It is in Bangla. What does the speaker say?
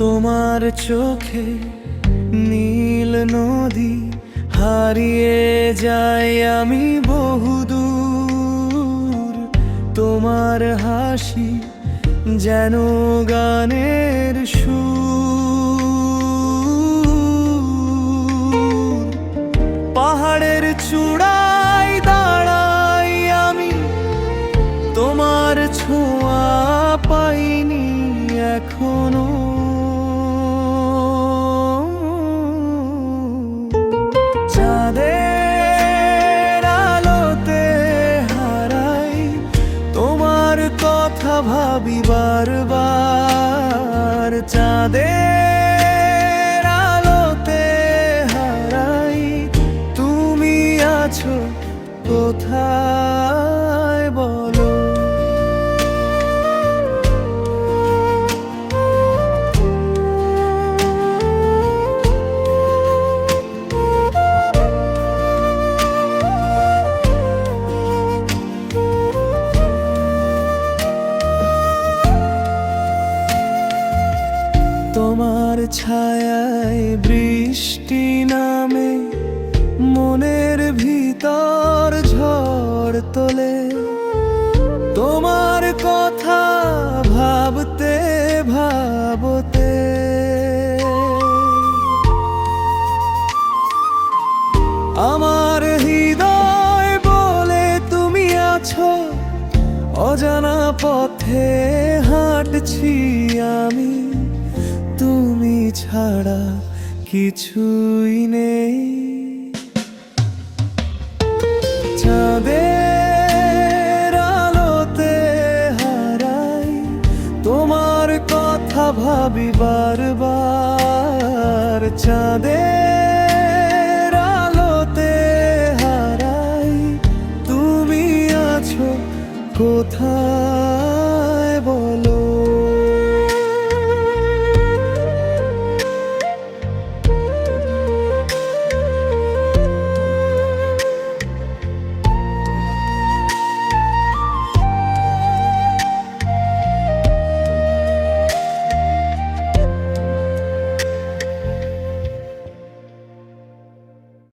তোমার চোখে নীল নদী হারিয়ে যাই আমি বহুদূর তোমার হাসি যেন গানের সুর। পাহাড়ের চূড়ায় দাঁড়াই আমি, তোমার ছোঁয়া পাইনি এখনও। ভাবি বারবার চাঁদে আলোতে হারাই তুমি আছো কোথায়? ছায়ায় বৃষ্টি নামে, মনের ভিতর ঝড় তোলে। তোমার কথা ভাবতে ভাবতে। আমার হৃদয় বলে তুমি আছো, অজানা পথে হাঁটছি আমি। ছাড়া কিছুই নেই। চাঁদের আলোতে হারাই তোমার কথা ভাবি বারবার। চাঁদের আলোতে হারাই তুমি আছো কোথায়?